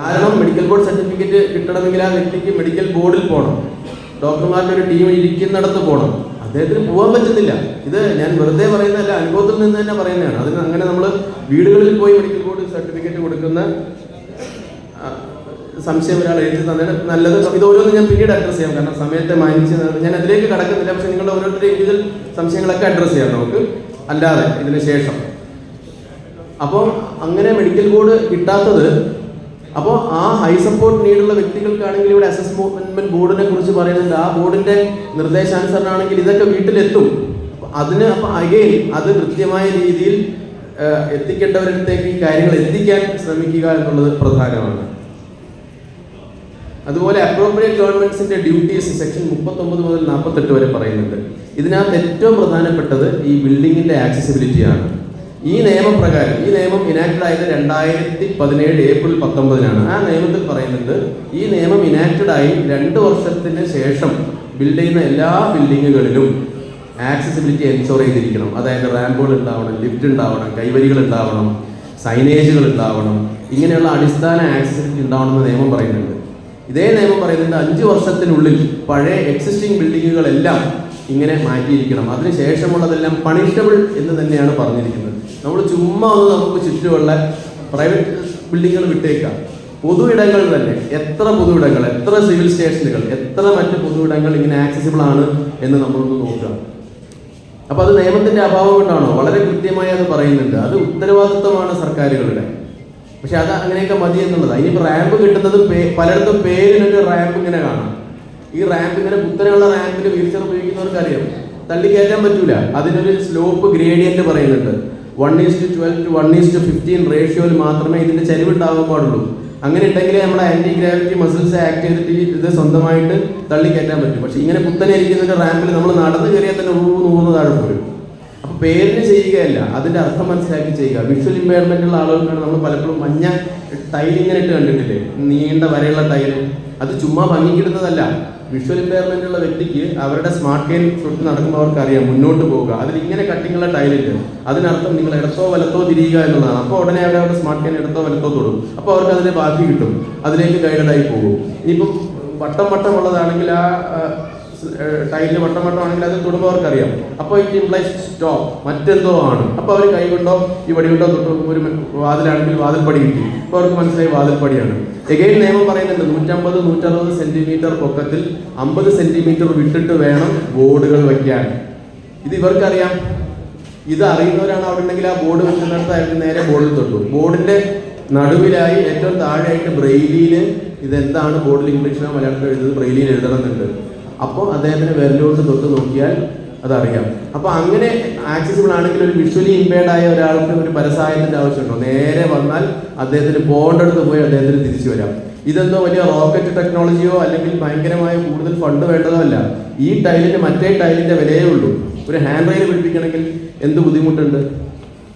കാരണം medical board certificate കിട്ടണമെങ്കിൽ ആ വ്യക്തിക്ക് മെഡിക്കൽ ബോർഡിൽ പോകണം ഡോക്ടർമാരുടെ ഒരു ടീം ഇരിക്കുന്നിടത്ത് പോകണം അദ്ദേഹത്തിന് പോകാൻ പറ്റുന്നില്ല. ഇത് ഞാൻ വെറുതെ പറയുന്നതല്ല അനുഭവത്തിൽ നിന്ന് തന്നെ പറയുന്നതാണ്. അതിന് അങ്ങനെ നമ്മൾ വീടുകളിൽ പോയി മെഡിക്കൽ ബോർഡ് സർട്ടിഫിക്കറ്റ് കൊടുക്കുന്ന സംശയം ഒരാൾ എഴുതി തന്നതിന് നല്ലത്. ഇത് ഓരോന്നും ഞാൻ പിന്നീട് അഡ്രസ്സ് ചെയ്യാം. കാരണം സമയത്തെ മാനിച്ച് ഞാൻ അതിലേക്ക് കടക്കുന്നില്ല. പക്ഷെ നിങ്ങളുടെ ഓരോരുത്തരുടെ ഇതിൽ സംശയങ്ങളൊക്കെ അഡ്രസ്സ് ചെയ്യാം നമുക്ക്. അല്ലാതെ ഇതിന് ശേഷം. അപ്പോൾ അങ്ങനെ മെഡിക്കൽ ബോർഡ് കിട്ടാത്തത് അപ്പോൾ ആ ഹൈ സപ്പോർട്ട് നീഡുള്ള വ്യക്തികൾക്കാണെങ്കിൽ ഇവിടെ അസസ്മെന്റ് ബോർഡിനെ കുറിച്ച് പറയുന്നുണ്ട്. ആ ബോർഡിന്റെ നിർദ്ദേശാനുസരണമാണെങ്കിൽ ഇതൊക്കെ വീട്ടിലെത്തും. അതിന് അപ്പൊ അഗെയിൻ അത് കൃത്യമായ രീതിയിൽ എത്തിക്കേണ്ടവരിടത്തേക്ക് ഈ കാര്യങ്ങൾ എത്തിക്കാൻ ശ്രമിക്കുക എന്നുള്ളത് പ്രധാനമാണ്. അതുപോലെ അപ്രോപ്രിയറ്റ് ഗവൺമെന്റ്സിന്റെ ഡ്യൂട്ടീസ് സെക്ഷൻ മുപ്പത്തൊമ്പത് മുതൽ നാൽപ്പത്തെട്ട് വരെ പറയുന്നുണ്ട്. ഇതിനകത്ത് ഏറ്റവും പ്രധാനപ്പെട്ടത് ഈ ബിൽഡിങ്ങിന്റെ ആക്സസിബിലിറ്റിയാണ് ഈ നിയമപ്രകാരം ഈ നിയമം ഇനാക്ട് ആയത് രണ്ടായിരത്തി പതിനേഴ് ഏപ്രിൽ പത്തൊമ്പതിനാണ്. ആ നിയമത്തിൽ പറയുന്നത് ഈ നിയമം ഇനാക്റ്റഡ് ആയി രണ്ട് വർഷത്തിന് ശേഷം ബിൽഡ് ചെയ്യുന്ന എല്ലാ ബിൽഡിങ്ങുകളിലും ആക്സസിബിലിറ്റി എൻഷോർ ചെയ്തിരിക്കണം. അതായത് റാമ്പുകൾ ഉണ്ടാവണം ലിഫ്റ്റ് ഉണ്ടാവണം കൈവരികൾ ഉണ്ടാവണം സൈനേജുകൾ ഉണ്ടാവണം. ഇങ്ങനെയുള്ള അടിസ്ഥാന ആക്സസിബിലിറ്റി ഉണ്ടാവണമെന്ന് നിയമം പറയുന്നുണ്ട്. ഇതേ നിയമം പറയുന്നുണ്ട് അഞ്ച് വർഷത്തിനുള്ളിൽ പഴയ എക്സിസ്റ്റിംഗ് ബിൽഡിങ്ങുകളെല്ലാം ഇങ്ങനെ മാറ്റിയിരിക്കണം. അതിനുശേഷമുള്ളതെല്ലാം പണിഷബിൾ എന്ന് തന്നെയാണ് പറഞ്ഞിരിക്കുന്നത്. നമ്മൾ ചുമ്മാ ഒന്ന് നമുക്ക് ചുറ്റുമുള്ള പ്രൈവറ്റ് ബിൽഡിങ്ങുകൾ വിട്ടേക്കാം. പൊതു ഇടങ്ങൾ തന്നെ. എത്ര പൊതു ഇടങ്ങൾ എത്ര സിവിൽ സ്റ്റേഷനുകൾ എത്ര മറ്റ് പൊതു ഇടങ്ങൾ ഇങ്ങനെ ആക്സസിബിൾ ആണ് എന്ന് നമ്മളൊന്ന് നോക്കുക അപ്പൊ അത് നിയമത്തിന്റെ അഭാവം കൊണ്ടാണോ? വളരെ കൃത്യമായി അത് പറയുന്നുണ്ട്. അത് ഉത്തരവാദിത്വമാണ് സർക്കാരുകളുടെ. പക്ഷെ അത് അങ്ങനെയൊക്കെ മതി എന്നുള്ളതാണ് ഇനിയിപ്പോ റാമ്പ് കിട്ടുന്നത് പലയിടത്തും പേരിനൊരു റാമ്പ് ഇങ്ങനെ കാണാം. ഈ റാമ്പ് ഇങ്ങനെ കുത്തനെയുള്ള റാമ്പിൽ വീൽചെയർ ഉപയോഗിക്കുന്നവർക്ക് അറിയാം തള്ളിക്കയറ്റാൻ പറ്റൂല. അതിനൊരു സ്ലോപ്പ് ഗ്രേഡിയന്റ് പറയുന്നുണ്ട്. One is to twelve to one is to fifteen റേഷ്യോയിൽ മാത്രമേ ഇതിന്റെ ചരിവുണ്ടാകാൻ പാടുള്ളൂ. അങ്ങനെ ഉണ്ടെങ്കിലേ നമ്മുടെ ആന്റി ഗ്രാവിറ്റി മസിൽസ് ആക്ട് ചെയ്തിട്ട് ഇത് സ്വന്തമായിട്ട് തള്ളിക്കയറ്റാൻ പറ്റും. പക്ഷെ ഇങ്ങനെ കുത്തനെ ഇരിക്കുന്നതിന്റെ റാമ്പിൽ നമ്മൾ നടന്നു കയറിയാൽ തന്നെ ഊന്ന് ഊന്ന് താഴെ പോരും. അപ്പൊ പേരിന് ചെയ്യുകയല്ല അതിന്റെ അർത്ഥം മനസ്സിലാക്കി ചെയ്യുക. വിഷ്വൽ ഇമ്പയർമെന്റ് ഉള്ള ആളുകൾക്കാണ് നമ്മൾ പലപ്പോഴും മഞ്ഞ ടൈൽ ഇങ്ങനെ ഇട്ട് കണ്ടിട്ടില്ലേ? നീണ്ട വരെയുള്ള ടൈൽ. അത് ചുമ്മാ ഭംഗിക്കിടുന്നതല്ല വിഷ്വൽ ഇമ്പയർമെന്റ് ഉള്ള വ്യക്തിക്ക് അവരുടെ സ്മാർട്ട് കെയിൻ തൊട്ട് നടക്കുമ്പോൾ അവർക്ക് അറിയാം മുന്നോട്ട് പോവുക അതിൽ ഇങ്ങനെ കട്ടിങ്ങുള്ള ടൈലുണ്ട് അതിനർത്ഥം നിങ്ങൾ ഇടത്തോ വലത്തോ തിരിയുക എന്നുള്ളതാണ്. അപ്പോൾ ഉടനെ അവർ അവരുടെ സ്മാർട്ട് കെയിൻ ഇടത്തോ വലത്തോ തൊടും. അപ്പോൾ അവർക്ക് അതിന്റെ ബാക്കി കിട്ടും. അതിലേക്ക് ഗൈഡഡായി പോകും. ഇനിയിപ്പം വട്ടം വട്ടം ഉള്ളതാണെങ്കിൽ ആ ടൈലിന് വട്ടം വട്ടം ആണെങ്കിൽ അത് അറിയാം അപ്പോൾ ഇറ്റ് ഇംപ്ലൈസ് സ്റ്റോപ്പ് മറ്റെന്തോ ആണ്. അപ്പോൾ അവർ കൈ കൊണ്ടോ ഈ വടി കൊണ്ടോ തൊട്ട് ഒരു വാതിലാണെങ്കിൽ വാതിൽപ്പടി കിട്ടി. അപ്പോൾ അവർക്ക് മനസ്സിലായി വാതിൽപ്പടിയാണ് എഗെയിൻ നിയമം പറയുന്നുണ്ട് നൂറ്റമ്പത് നൂറ്ററുപത് സെന്റിമീറ്റർ പൊക്കത്തിൽ അമ്പത് സെന്റിമീറ്റർ വിട്ടിട്ട് വേണം ബോർഡുകൾ വയ്ക്കാൻ ഇത് ഇവർക്കറിയാം. ഇത് അറിയുന്നവരാണ് അവിടെ ഉണ്ടെങ്കിൽ ആ ബോർഡ് വെക്കുന്നിടത്ത് അയാൾക്ക് നേരെ ബോർഡിൽ തൊട്ടു. ബോർഡിന്റെ നടുവിലായി ഏറ്റവും താഴെയായിട്ട് ബ്രെയിലിയിൽ ഇതെന്താണ്? ബോർഡിൽ ഇംഗ്ലീഷിലോ മലയാളത്തിലോ എഴുതുന്നത് ബ്രെയിലിയിൽ എഴുതണമെന്നുണ്ട്. അപ്പോൾ അദ്ദേഹത്തിന് വിരലോട്ട് തൊട്ട് നോക്കിയാൽ അതറിയാം. അപ്പോൾ അങ്ങനെ ആക്സസിബിൾ ആണെങ്കിൽ ഒരു വിഷ്വലി ഇമ്പേർഡ് ആയ ഒരാൾക്ക് ഒരു പരസായത്തിന്റെ ആവശ്യമുണ്ടോ? നേരെ വന്നാൽ അദ്ദേഹത്തിന് പോകേണ്ടടുത്ത് പോയി അദ്ദേഹത്തിന് തിരിച്ചു വരാം. ഇതെന്തോ വലിയ റോക്കറ്റ് ടെക്നോളജിയോ അല്ലെങ്കിൽ ഭയങ്കരമായ കൂടുതൽ ഫണ്ട് വേണ്ടതോ അല്ല. ഈ ടൈലിന് മറ്റേ ടൈലിന്റെ വിലയേ ഉള്ളൂ. ഒരു ഹാൻഡ് റെയിൽ പിടിപ്പിക്കണമെങ്കിൽ എന്ത് ബുദ്ധിമുട്ടുണ്ട്?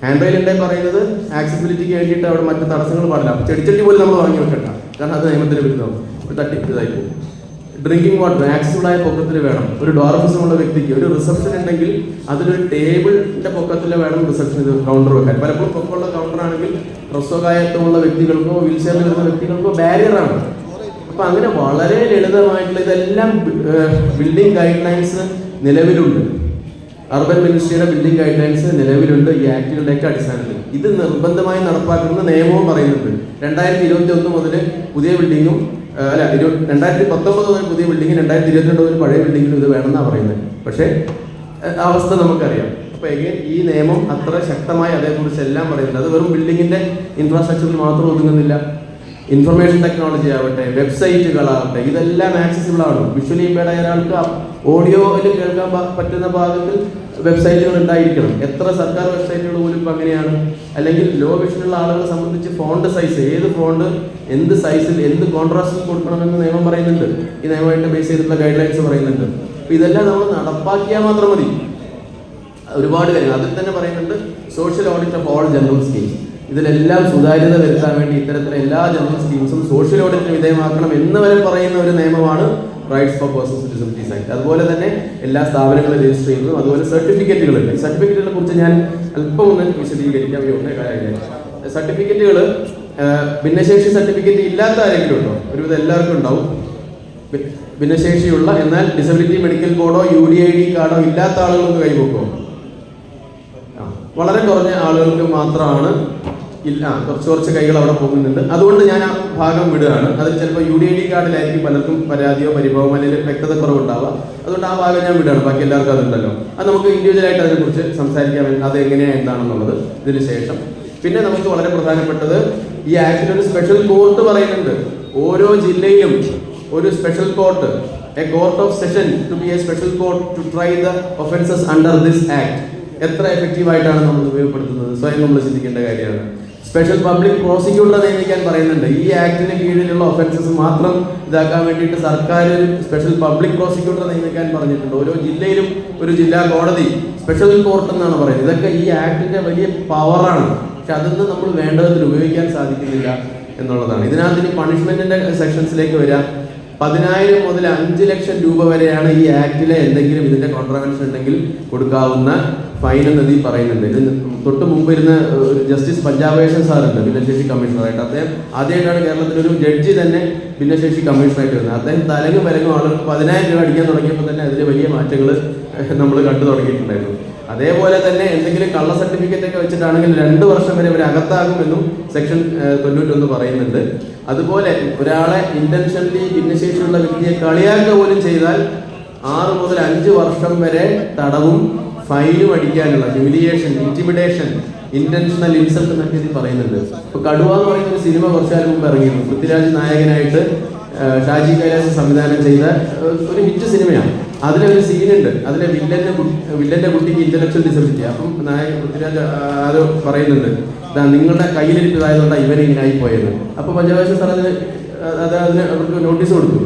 ഹാൻഡ് റെയിൽ ഉണ്ടെ പറയുന്നത് ആക്സസിബിലിറ്റിക്ക് വേണ്ടിയിട്ട് അവിടെ മറ്റു തടസ്സങ്ങൾ പാടില്ല. ചെടിച്ചട്ടി പോലും നമ്മൾ വാങ്ങി വെക്കണ്ട. കാരണം അത് നിയമത്തിന് വിരുദ്ധം ഒരു ഇതായി പോകും. ഡ്രിങ്കിങ് വാട്ടർ ആക്സിബിളായ പൊക്കത്തിൽ വേണം. ഒരു ഡോർഫിസം ഉള്ള വ്യക്തിക്ക് ഒരു റിസപ്ഷൻ ഉണ്ടെങ്കിൽ അതിലൊരു ടേബിളിന്റെ പൊക്കത്തിൽ വേണം റിസപ്ഷൻ ഇത് കൗണ്ടർ വെക്കാൻ. പലപ്പോഴും പൊക്കമുള്ള കൗണ്ടർ ആണെങ്കിൽ ഹ്രസ്വകായത്വമുള്ള വ്യക്തികൾക്കോ വീൽ ചെയറിൽ വരുന്ന വ്യക്തികൾക്കോ ബാരിയറാണ് അപ്പൊ അങ്ങനെ വളരെ ലളിതമായിട്ടുള്ള ഇതെല്ലാം ബിൽഡിംഗ് ഗൈഡ് ലൈൻസ് നിലവിലുണ്ട്. അർബൻ മിനിസ്ട്രിയുടെ ബിൽഡിംഗ് ഗൈഡ് ലൈൻസ് നിലവിലുണ്ട് ഈ ആക്ടുകളുടെയൊക്കെ അടിസ്ഥാനത്തിൽ. ഇത് നിർബന്ധമായി നടപ്പാക്കുന്ന നിയമവും പറയുന്നുണ്ട്. രണ്ടായിരത്തി ഇരുപത്തി ഒന്ന് മുതൽ പുതിയ ബിൽഡിങ്ങും അല്ല ഇരു രണ്ടായിരത്തി പത്തൊമ്പത് മുതൽ പുതിയ ബിൽഡിംഗ് രണ്ടായിരത്തി ഇരുപത്തിരണ്ട് മുതൽ പഴയ ബിൽഡിങ്ങിലും ഇത് വേണമെന്നാണ് പറയുന്നത്. പക്ഷേ അവസ്ഥ നമുക്കറിയാം. അപ്പൊ എഗെയിൻ ഈ നിയമം അത്ര ശക്തമായി അതേക്കുറിച്ച് എല്ലാം പറയുന്നുണ്ട്. അത് വെറും ബിൽഡിങ്ങിന്റെ ഇൻഫ്രാസ്ട്രക്ചറിൽ മാത്രം ഒതുങ്ങുന്നില്ല. ഇൻഫർമേഷൻ ടെക്നോളജി ആവട്ടെ വെബ്സൈറ്റുകളാവട്ടെ ഇതെല്ലാം ആക്സസിബിൾ ആണ്. വിഷ്വലി ഇമ്പേർഡ് ആയ ഒരാൾക്ക് ഓഡിയോയിൽ കേൾക്കാൻ പറ്റുന്ന ഭാഗത്തിൽ വെബ്സൈറ്റുകൾ ഉണ്ടായിരിക്കണം. എത്ര സർക്കാർ വെബ്സൈറ്റുകൾ പോലും അങ്ങനെയാണ്. അല്ലെങ്കിൽ ലോ വിഷനുള്ള ആളുകളെ സംബന്ധിച്ച് ഫോണ്ട് സൈസ് ഏത് ഫോണ്ട് എന്ത് സൈസിൽ എന്ത് കോൺട്രാസ്റ്റിൽ കൊടുക്കണമെന്ന് നിയമം പറയുന്നുണ്ട്. ഈ നിയമമായിട്ട് ബേസ് ചെയ്തിട്ടുള്ള ഗൈഡ് ലൈൻസ് പറയുന്നുണ്ട്. അപ്പോൾ ഇതെല്ലാം നമ്മൾ നടപ്പാക്കിയാൽ മാത്രം മതി. ഒരുപാട് കാര്യങ്ങൾ അതിൽ തന്നെ പറയുന്നുണ്ട് social audit of all general schemes ഇതിലെല്ലാം സുതാര്യത വരുത്താൻ വേണ്ടി ഇത്തരത്തിലെ എല്ലാ ജനറൽ സ്കീംസും സോഷ്യൽ ഓഡിറ്റിന് വിധേയമാക്കണം എന്ന് വരെ പറയുന്ന ഒരു നിയമമാണ് rights for persons disabilities act അതുപോലെ തന്നെ എല്ലാ സ്ഥാപനങ്ങളും രജിസ്റ്റർ ചെയ്യുന്നതും അതുപോലെ സർട്ടിഫിക്കറ്റുകളുണ്ട് സർട്ടിഫിക്കറ്റുകളെ കുറിച്ച് ഞാൻ അല്പം ഒന്ന് വിശദീകരിക്കാൻ വേണ്ടി കാര്യമില്ല സർട്ടിഫിക്കറ്റുകൾ ഭിന്നശേഷി സർട്ടിഫിക്കറ്റ് ഇല്ലാത്ത ആരെങ്കിലും ഉണ്ടോ? ഒരുവിധം എല്ലാവർക്കും ഉണ്ടാവും. ഭിന്നശേഷിയുള്ള എന്നാൽ ഡിസബിലിറ്റി മെഡിക്കൽ ബോർഡോ യു ഡി ഐ ഡി കാർഡോ ഇല്ലാത്ത ആളുകൾക്ക് കൈവക്കോ ആ, വളരെ കുറഞ്ഞ ആളുകൾക്ക് മാത്രമാണ് ഇല്ല. കുറച്ച് കുറച്ച് കൈകൾ അവിടെ പോകുന്നുണ്ട്. അതുകൊണ്ട് ഞാൻ ആ ഭാഗം വിടുകയാണ്. അതിൽ ചിലപ്പോൾ യു ഡി ഐ ഡി കാർഡിലായിരിക്കും പലർക്കും പരാതിയോ പരിഭവമോ അല്ലെങ്കിൽ വ്യക്തത കുറവുണ്ടാവുക. അതുകൊണ്ട് ആ ഭാഗം ഞാൻ വിടുകയാണ്. ബാക്കി എല്ലാവർക്കും അതുണ്ടല്ലോ. അത് നമുക്ക് ഇൻഡിവിജ്വൽ ആയിട്ട് അതിനെക്കുറിച്ച് സംസാരിക്കാം. അത് എങ്ങനെയാണ് എന്താണെന്നുള്ളത് ഇതിന് ശേഷം. പിന്നെ നമുക്ക് വളരെ പ്രധാനപ്പെട്ടത് ഈ ആക്ടിൽ ഒരു സ്പെഷ്യൽ കോർട്ട് പറയുന്നുണ്ട്. ഓരോ ജില്ലയിലും ഒരു special court a court of session to be a special court to try the offences under this act എത്ര എഫക്റ്റീവ് ആയിട്ടാണ് നമ്മൾ ഉപയോഗപ്പെടുത്തുന്നത്? സ്വയം നമ്മൾ ചിന്തിക്കേണ്ട കാര്യമാണ്. സ്പെഷ്യൽ പബ്ലിക് പ്രോസിക്യൂട്ടറെ നിയമിക്കാൻ പറയുന്നുണ്ട്. ഈ ആക്ടിന് കീഴിലുള്ള ഒഫൻസസ് മാത്രം ഇതാക്കാൻ വേണ്ടിയിട്ട് സർക്കാർ സ്പെഷ്യൽ പബ്ലിക് പ്രോസിക്യൂട്ടറെ നിയമിക്കാൻ പറഞ്ഞിട്ടുണ്ട്. ഓരോ ജില്ലയിലും ഒരു ജില്ലാ കോടതി സ്പെഷ്യൽ കോർട്ട് എന്നാണ് പറയുന്നത്. ഇതൊക്കെ ഈ ആക്ടിന്റെ വലിയ പവറാണ് പക്ഷെ അതൊന്നും നമ്മൾ വേണ്ടതിൽ ഉപയോഗിക്കാൻ സാധിക്കുന്നില്ല എന്നുള്ളതാണ്. ഇതിനകത്ത് ഇനി പണിഷ്മെന്റിന്റെ സെക്ഷൻസിലേക്ക് വരാം. പതിനായിരം മുതൽ അഞ്ച് ലക്ഷം രൂപ വരെയാണ് ഈ ആക്ടിലെ എന്തെങ്കിലും ഇതിന്റെ കോൺട്രവൻഷൻ ഉണ്ടെങ്കിൽ കൊടുക്കാവുന്ന ഫൈൻ എന്ന് ഈ പറയുന്നുണ്ട്. ഇതിന് തൊട്ട് മുമ്പ് ഇരുന്ന ഒരു ജസ്റ്റിസ് പഞ്ചാബേഷൻ സാറുണ്ട് ഭിന്നശേഷി കമ്മീഷണറായിട്ട് അദ്ദേഹം ആദ്യമായിട്ടാണ് കേരളത്തിൽ ഒരു ജഡ്ജി തന്നെ ഭിന്നശേഷി കമ്മീഷണറായിട്ട് വരുന്നത്. അദ്ദേഹം തലങ്ങും വിലങ്ങും ആളുകൾക്ക് പതിനായിരം രൂപ അടിക്കാൻ തുടങ്ങിയപ്പോൾ തന്നെ അതിൽ വലിയ മാറ്റങ്ങൾ നമ്മൾ കണ്ടു തുടങ്ങിയിട്ടുണ്ടായിരുന്നു. അതേപോലെ തന്നെ എന്തെങ്കിലും കള്ള സർട്ടിഫിക്കറ്റ് ഒക്കെ വെച്ചിട്ടാണെങ്കിൽ രണ്ട് വർഷം വരെ ഇവർ അകത്താകുമെന്നും സെക്ഷൻ തൊണ്ണൂറ്റൊന്ന് പറയുന്നുണ്ട്. അതുപോലെ ഒരാളെ ഇന്റൻഷനലി ഭിന്നശേഷിയുള്ള വ്യക്തിയെ കളിയാക്കുക പോലും ചെയ്താൽ ആറ് മുതൽ അഞ്ച് വർഷം വരെ തടവും ഫൈനും അടിക്കാനുള്ള ഹ്യൂമിലിയേഷൻ ഇന്റിമിഡേഷൻ ഇന്റൻഷണൽ ഇൻസൾട്ട് എന്നൊക്കെ ഇതിൽ പറയുന്നുണ്ട്. ഇപ്പൊ കടുവ എന്ന് പറയുന്ന ഒരു സിനിമ കുറച്ചാൽ മുമ്പ് ഇറങ്ങിയിരുന്നു. പൃഥ്വിരാജ് നായകനായിട്ട് ഷാജി കൈലാസ് സംവിധാനം ചെയ്ത ഒരു ഹിറ്റ് സിനിമയാണ്. അതിലെ ഒരു സീനുണ്ട്. അതിലെ വില്ലന്റെ വില്ലന്റെ കുട്ടിക്ക് ഇന്റലക്ച്വൽ ഡിസബിലിറ്റി അപ്പം നായകൻ പൃഥ്വിരാജ് അത് പറയുന്നുണ്ട്. ഇതാ നിങ്ങളുടെ കയ്യിലിരിപ്പതായതുകൊണ്ടാണ് ഇവരിങ്ങനായി പോയത് അപ്പൊ പഞ്ചാബ് സാർ അത് അതിന് അവർക്ക് നോട്ടീസ് കൊടുത്തു.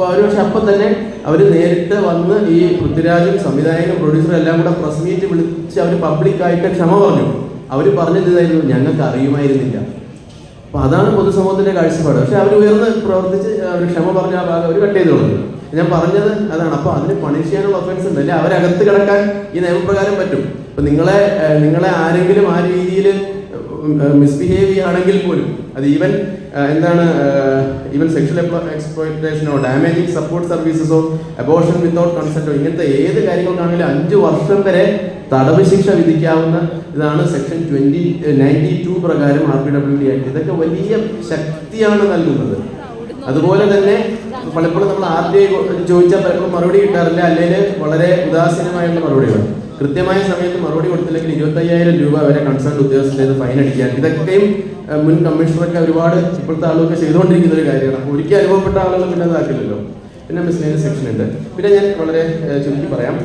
അപ്പോൾ അവർ പക്ഷെ അപ്പം തന്നെ അവർ നേരിട്ട് വന്ന് ഈ പൃഥ്വിരാജും സംവിധായകനും പ്രൊഡ്യൂസറും എല്ലാം കൂടെ പ്രസ് മീറ്റ് വിളിച്ച് അവർ പബ്ലിക്കായിട്ട് ക്ഷമ പറഞ്ഞു. അവർ പറഞ്ഞത് ഞങ്ങൾക്ക് അറിയുമായിരുന്നില്ല. അപ്പൊ അതാണ് പൊതുസമൂഹത്തിന്റെ കാഴ്ചപ്പാട്. പക്ഷെ അവർ ഉയർന്ന് പ്രവർത്തിച്ച് അവർ ക്ഷമ പറഞ്ഞ ആ ഭാഗം അവർ കട്ട് ചെയ്ത് ഞാൻ പറഞ്ഞത് അതാണ്. അപ്പൊ അതിന് പണിഷ് ചെയ്യാനുള്ള ഒഫൻസ് ഉണ്ട്. അല്ലെ? അവരകത്ത് കിടക്കാൻ ഈ നിയമപ്രകാരം പറ്റും. ഇപ്പൊ നിങ്ങളെ നിങ്ങളെ ആരെങ്കിലും ആ രീതിയിൽ മിസ്ബിഹേവ് ചെയ്യുകയാണെങ്കിൽ പോലും അത് ഈവൻ എന്താണ് ഈവൻ സെക്ഷൽ എക്സ്പ്ലോയിറ്റേഷനോ ഡാമേജിങ് സപ്പോർട്ട് സർവീസസോ അബോർഷൻ വിത്തൗട്ട് കൺസെന്റോ ഇങ്ങനത്തെ ഏത് കാര്യങ്ങൾക്കാണെങ്കിലും അഞ്ച് വർഷം വരെ തടവ് ശിക്ഷ വിധിക്കാവുന്ന ഇതാണ് സെക്ഷൻ ട്വന്റി നയന്റി ടു പ്രകാരം R P W D act ഇതൊക്കെ വലിയ ശക്തിയാണ് നൽകുന്നത്. അതുപോലെ തന്നെ പലപ്പോഴും നമ്മൾ ആർ ടി ഐ ചോദിച്ചാൽ പലപ്പോഴും മറുപടി കിട്ടാറില്ല. അല്ലെങ്കിൽ വളരെ ഉദാസീനമായുള്ള മറുപടികൾ കൃത്യമായ സമയത്ത് മറുപടി കൊടുത്തില്ലെങ്കിൽ ഇരുപത്തയ്യായിരം രൂപ വരെ കൺസേൺ ഉദ്യോഗസ്ഥരുടെ ഫൈൻ അടിക്കാൻ. ഇതൊക്കെയും മുൻ കമ്മീഷണറൊക്കെ ഒരുപാട് ഇപ്പോഴത്തെ ആളുകൾക്ക് ചെയ്തുകൊണ്ടിരിക്കുന്ന ഒരു കാര്യമാണ് അപ്പോൾ അനുഭവപ്പെട്ട ആളുകൾ പിന്നെ അതാക്കില്ലല്ലോ പിന്നെ മിസ്ലേനിയസ് സെക്ഷൻ ഉണ്ട്. പിന്നെ ഞാൻ വളരെ ചുരുക്കി പറയാം.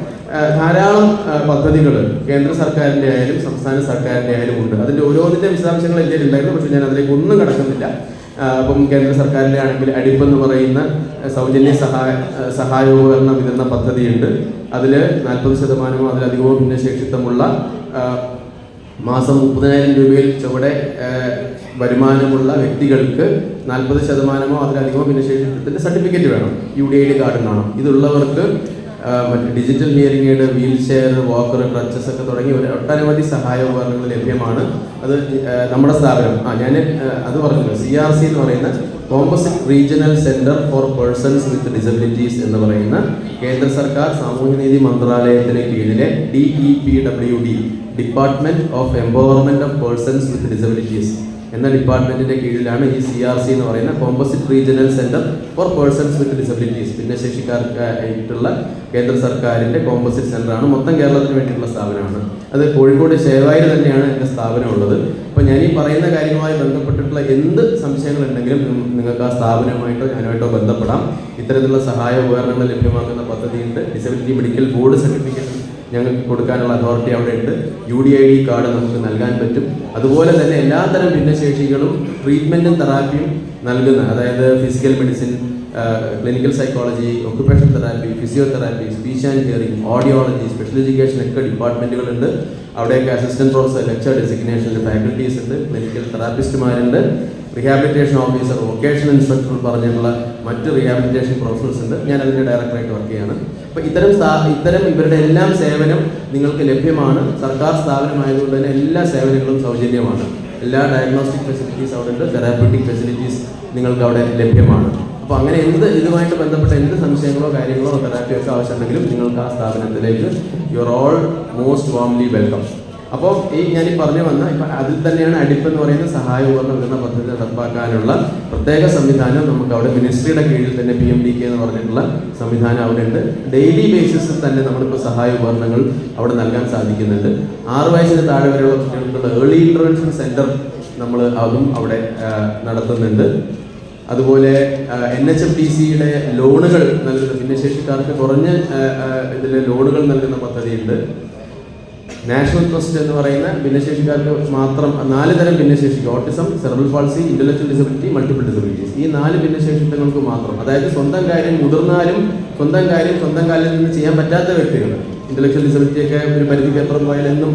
ധാരാളം പദ്ധതികൾ കേന്ദ്ര സർക്കാരിന്റെ ആയാലും സംസ്ഥാന സർക്കാരിന്റെ ആയാലും ഉണ്ട്. അതിന്റെ ഓരോന്നിന്റെ വിശദാംശങ്ങൾ എന്റെ ഉണ്ടായിരുന്നു പക്ഷേ ഞാൻ അതിലേക്ക് ഒന്നും കടക്കുന്നില്ല. അപ്പം കേന്ദ്ര സർക്കാരിലെ ആണെങ്കിൽ അടിപ്പ് എന്ന് പറയുന്ന സൗജന്യ സഹായ സഹായോപകരണ വിതരണ പദ്ധതിയുണ്ട്. അതിൽ നാൽപ്പത് ശതമാനമോ അതിലധികമോ ഭിന്നശേഷിത്വമുള്ള മാസം മുപ്പതിനായിരം രൂപയിൽ ചുവടെ വരുമാനമുള്ള വ്യക്തികൾക്ക് നാൽപ്പത് ശതമാനമോ അതിലധികമോ ഭിന്നശേഷിത്വത്തിന്റെ സർട്ടിഫിക്കറ്റ് വേണം. U D I D card കാണാം ഇതുള്ളവർക്ക് മറ്റ് digital hearing aid wheelchair walker crutches ഒക്കെ തുടങ്ങി ഒട്ടനവധി സഹായ ഉപകരണങ്ങൾ ലഭ്യമാണ്. അത് നമ്മുടെ സ്ഥാപനം. ആ ഞാൻ അത് പറഞ്ഞു സി ആർ സി എന്ന് പറയുന്ന composite regional centre for persons with disabilities എന്ന് പറയുന്ന കേന്ദ്ര സർക്കാർ സാമൂഹ്യനീതി മന്ത്രാലയത്തിന് കീഴിലെ D E P W D department of empowerment of persons with disabilities എന്ന ഡിപ്പാർട്ട്മെന്റിന്റെ കീഴിലാണ് ഈ സി ആർ സി എന്ന് പറയുന്ന composite regional centre for persons with disabilities ഭിന്നശേഷിക്കാർക്കായിട്ടുള്ള കേന്ദ്ര സർക്കാരിന്റെ കോമ്പസിറ്റ് സെന്റർ ആണ്. മൊത്തം കേരളത്തിന് വേണ്ടിയിട്ടുള്ള സ്ഥാപനമാണ്. അത് കോഴിക്കോട് ശേവായിൽ തന്നെയാണ് എന്റെ സ്ഥാപനം ഉള്ളത് അപ്പോൾ ഞാൻ ഈ പറയുന്ന കാര്യവുമായി ബന്ധപ്പെട്ടിട്ടുള്ള എന്ത് സംശയങ്ങൾ ഉണ്ടെങ്കിലും നിങ്ങൾക്ക് ആ സ്ഥാപനവുമായിട്ടോ ഞാനുമായിട്ടോ ബന്ധപ്പെടാം. ഇത്തരത്തിലുള്ള സഹായ ഉപകരണങ്ങൾ ലഭ്യമാക്കുന്ന പദ്ധതിയുണ്ട്. ഡിസബിലിറ്റി മെഡിക്കൽ ബോർഡ് സർട്ടിഫിക്കറ്റ് ഞങ്ങൾക്ക് കൊടുക്കാനുള്ള അതോറിറ്റി അവിടെ ഉണ്ട്. U D I D card നമുക്ക് നൽകാൻ പറ്റും. അതുപോലെ തന്നെ എല്ലാത്തരം ഭിന്നശേഷികളും ട്രീറ്റ്മെന്റും തെറാപ്പിയും നൽകുന്ന അതായത് physical medicine clinical psychology occupation therapy physiotherapy speech and hearing audiology special education ഒക്കെ ഡിപ്പാർട്ട്മെന്റുകളുണ്ട് അവിടെയൊക്കെ അസിസ്റ്റന്റ് പ്രൊഫസർ ലെക്ചർ ഡെസിഗ്നേഷനിൽ ഫാക്കൽറ്റീസ് ഉണ്ട്. ക്ലിനിക്കൽ തെറാപ്പിസ്റ്റുമാരുണ്ട് റിഹാബിലിറ്റേഷൻ ഓഫീസർ വൊക്കേഷണൽ ഇൻസ്പെക്ടർ പറഞ്ഞിട്ടുള്ള മറ്റ് റിഹാബിലിറ്റേഷൻ പ്രൊഫഷണൽസ് ഉണ്ട്. ഞാൻ അതിന്റെ ഡയറക്ടറായിട്ട് വർക്ക് ചെയ്യാണ്. അപ്പോൾ ഇത്തരം ഇത്തരം ഇവരുടെ എല്ലാം സേവനം നിങ്ങൾക്ക് ലഭ്യമാണ്. സർക്കാർ സ്ഥാപനമായതുകൊണ്ട് തന്നെ എല്ലാ സേവനങ്ങളും സൗജന്യമാണ്. എല്ലാ ഡയഗ്നോസ്റ്റിക് ഫെസിലിറ്റീസ് അവിടെ ഉണ്ട്. തെറാപ്യൂട്ടിക് ഫെസിലിറ്റീസ് നിങ്ങൾക്ക് അവിടെ ലഭ്യമാണ്. അപ്പോൾ അങ്ങനെ എന്ത് ഇതുമായിട്ട് ബന്ധപ്പെട്ട എന്ത് സംശയങ്ങളോ കാര്യങ്ങളോ തെറാപ്പിയോ ഒക്കെ ആവശ്യമുണ്ടെങ്കിലും നിങ്ങൾക്ക് ആ സ്ഥാപനത്തിലേക്ക്. You are all most warmly welcome അപ്പോൾ ഈ ഞാൻ ഈ പറഞ്ഞു വന്ന ഇപ്പം അതിൽ തന്നെയാണ് അടിപ്പ് എന്ന് പറയുന്ന സഹായ ഉപകരണം എന്ന പദ്ധതി നടപ്പാക്കാനുള്ള പ്രത്യേക സംവിധാനം നമുക്ക് അവിടെ മിനിസ്ട്രിയുടെ കീഴിൽ തന്നെ പി എം ഡി കെ എന്ന് പറഞ്ഞിട്ടുള്ള സംവിധാനം അവിടെ ഉണ്ട് ഡെയിലി ബേസിസിൽ തന്നെ നമ്മളിപ്പോൾ സഹായ ഉപകരണങ്ങൾ അവിടെ നൽകാൻ സാധിക്കുന്നുണ്ട്. ആറ് വയസ്സിന് താഴെ വരെയുള്ള കുട്ടികൾക്കുള്ള ഏർലി ഇന്റർവെൻഷൻ സെന്റർ നമ്മൾ അതും അവിടെ നടത്തുന്നുണ്ട്. അതുപോലെ എൻ എച്ച് എം ടി സിയുടെ ലോണുകൾ നൽകുന്ന ഭിന്നശേഷിക്കാർക്ക് കുറഞ്ഞ ഇതിൽ ലോണുകൾ നൽകുന്ന പദ്ധതിയുണ്ട്. നാഷണൽ ട്രസ്റ്റ് എന്ന് പറയുന്ന ഭിന്നശേഷിക്കാർക്ക് മാത്രം നാല് തരം ഭിന്നശേഷിക്ക് autism cerebral palsy intellectual disability multiple disabilities. ഈ നാല് ഭിന്നശേഷിത്വങ്ങൾക്ക് മാത്രം. അതായത് സ്വന്തം കാര്യം മുതിർന്നാലും സ്വന്തം കാര്യം സ്വന്തം കാലിൽ നിന്ന് ചെയ്യാൻ പറ്റാത്ത വ്യക്തികൾ. ഇന്റലക്ച്വൽ ഡിസബിലിറ്റി ഒക്കെ ഒരു പരിധിക്ക് അപ്പുറം പോയാൽ എന്നും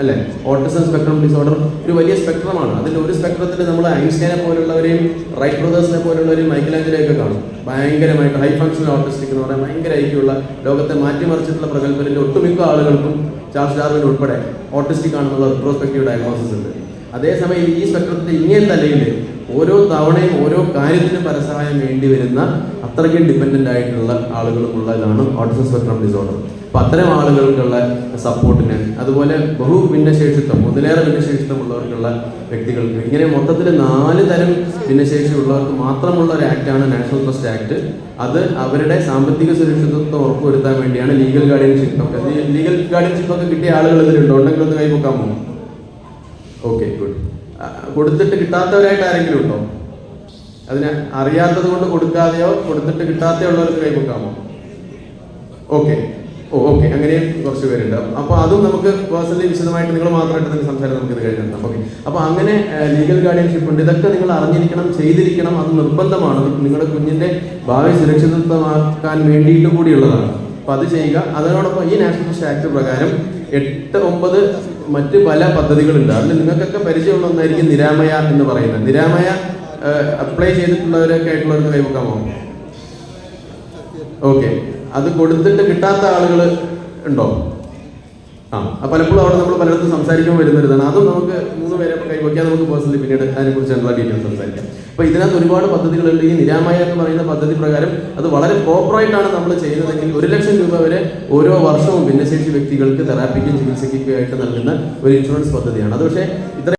അല്ലെ? ഓട്ടിസം സ്പെക്ട്രം ഡിസോർഡർ ഒരു വലിയ സ്പെക്ട്രമാണ്. അതിൽ ഒരു സ്പെക്ട്രത്തിൽ നമ്മൾ ഐൻസ്റ്റൈനെ പോലുള്ളവരെയും റൈറ്റ് ബ്രദേഴ്സിനെ പോലുള്ളവരെയും മൈക്കലാഞ്ചലൊക്കെ കാണും. ഭയങ്കരമായിട്ട് ഹൈ ഫങ്ഷണൽ ഓട്ടിസ്റ്റിക് എന്ന് പറയാൻ ഭയങ്കര ഐക്യമുള്ള ലോകത്തെ മാറ്റിമറിച്ചിട്ടുള്ള പ്രഗത്ഭരിൽ ഒട്ടുമിക്ക ആളുകൾക്കും ചാൾസ് ഡാർവിൻ ഉൾപ്പെടെ ഓട്ടിസ്റ്റിക് ആണെന്നുള്ള റിട്രോസ്പെക്റ്റീവ് ഡയഗ്നോസിസ് ഉണ്ട്. അതേസമയം ഈ സ്പെക്ട്രത്തിന്റെ ഇങ്ങേ തലയിൽ ഓരോ തവണയും ഓരോ കാര്യത്തിനും പരസഹായം വേണ്ടി വരുന്ന അത്രയ്ക്കും ഡിപ്പെൻഡന്റ് ആയിട്ടുള്ള ആളുകളും ഉള്ളതാണ് ഓട്ടിസം സ്പെക്ട്രം ഡിസോർഡർ അപ്പം അത്തരം ആളുകൾക്കുള്ള സപ്പോർട്ടിന് അതുപോലെ ബഹു ഭിന്നശേഷിത്വം ഒന്നിലേറെ ഭിന്നശേഷിത്വം ഉള്ളവർക്കുള്ള വ്യക്തികൾക്ക് ഇങ്ങനെ മൊത്തത്തിൽ നാല് തരം ഭിന്നശേഷി ഉള്ളവർക്ക് മാത്രമുള്ള ഒരു ആക്റ്റാണ് നാഷണൽ ട്രസ്റ്റ് ആക്ട് അത് അവരുടെ സാമ്പത്തിക സുരക്ഷിതത്വം ഉറപ്പുവരുത്താൻ വേണ്ടിയാണ് ലീഗൽ ഗാർഡിയൻഷിപ്പ് ഒക്കെ ലീഗൽ ഗാർഡിയൻഷിപ്പ് ഒക്കെ കിട്ടിയ ആളുകൾ ഇതിലുണ്ടോ. ഉണ്ടെങ്കിൽ ഒന്ന് കൈപ്പൊക്കാമോ ഓക്കെ ഗുഡ് കൊടുത്തിട്ട് കിട്ടാത്തവരായിട്ട് ആരെങ്കിലും ഉണ്ടോ? അതിന് അറിയാത്തത് കൊണ്ട് കൊടുക്കാതെയോ കൊടുത്തിട്ട് കിട്ടാത്തയുള്ളവർക്ക് കൈപ്പൊക്കാമോ ഓക്കെ. ഓ ഓക്കെ. അങ്ങനെയും കുറച്ച് പേരുണ്ട്. അപ്പോൾ അതും നമുക്ക് പേഴ്സണലി വിശദമായിട്ട് നിങ്ങൾ മാത്രമായിട്ട് തന്നെ സംസാരം നമുക്ക് ഇത് കഴിഞ്ഞിട്ടുണ്ട് ഓക്കെ. അപ്പോൾ അങ്ങനെ ലീഗൽ ഗാർഡിയൻഷിപ്പ് ഉണ്ട്. ഇതൊക്കെ നിങ്ങൾ അറിഞ്ഞിരിക്കണം ചെയ്തിരിക്കണം. അത് നിർബന്ധമാണ്. നിങ്ങളുടെ കുഞ്ഞിന്റെ ഭാവി സുരക്ഷിതത്വമാക്കാൻ വേണ്ടിയിട്ട് കൂടിയുള്ളതാണ് അപ്പോൾ അത് ചെയ്യുക. അതിനോടൊപ്പം ഈ നാഷണൽ ആക്ട് പ്രകാരം എട്ട് ഒമ്പത് മറ്റ് പല പദ്ധതികളുണ്ട്. അതിൽ നിങ്ങൾക്കൊക്കെ പരിചയമുള്ള ഒന്നായിരിക്കും നിരാമയ എന്ന് പറയുന്നത്. നിരാമയ അപ്ലൈ ചെയ്തിട്ടുള്ളവരൊക്കെ ആയിട്ടുള്ളവർക്ക് കൈവക്കാമോ? ഓക്കെ അത്. കൊടുത്തിട്ട് കിട്ടാത്ത ആളുകൾ ഉണ്ടോ? ആ. പലപ്പോഴും അവിടെ നമ്മൾ പലയിടത്തും സംസാരിക്കാൻ വരുന്നതാണ് അതും നമുക്ക് മൂന്ന് പേരെ കൈവയ്ക്കാൻ നമുക്ക് പേഴ്സണലി പിന്നീട് അതിനെക്കുറിച്ച് എന്നുള്ള ഡീറ്റെയിൽസ് സംസാരിക്കാം. അപ്പോൾ ഇതിനകത്ത് ഒരുപാട് പദ്ധതികളുണ്ട്. ഈ നിരാമയ എന്ന് പറയുന്ന പദ്ധതി പ്രകാരം അത് വളരെ പ്രോപ്പറായിട്ടാണ് നമ്മൾ ചെയ്യുന്നതെങ്കിൽ ഒരു ലക്ഷം രൂപ വരെ ഓരോ വർഷവും ഭിന്നശേഷി വ്യക്തികൾക്ക് തെറാപ്പിക്കും ചികിത്സയ്ക്കും ആയിട്ട് നൽകുന്ന ഒരു ഇൻഷുറൻസ് പദ്ധതിയാണ്. അത് പക്ഷേ ഇത്ര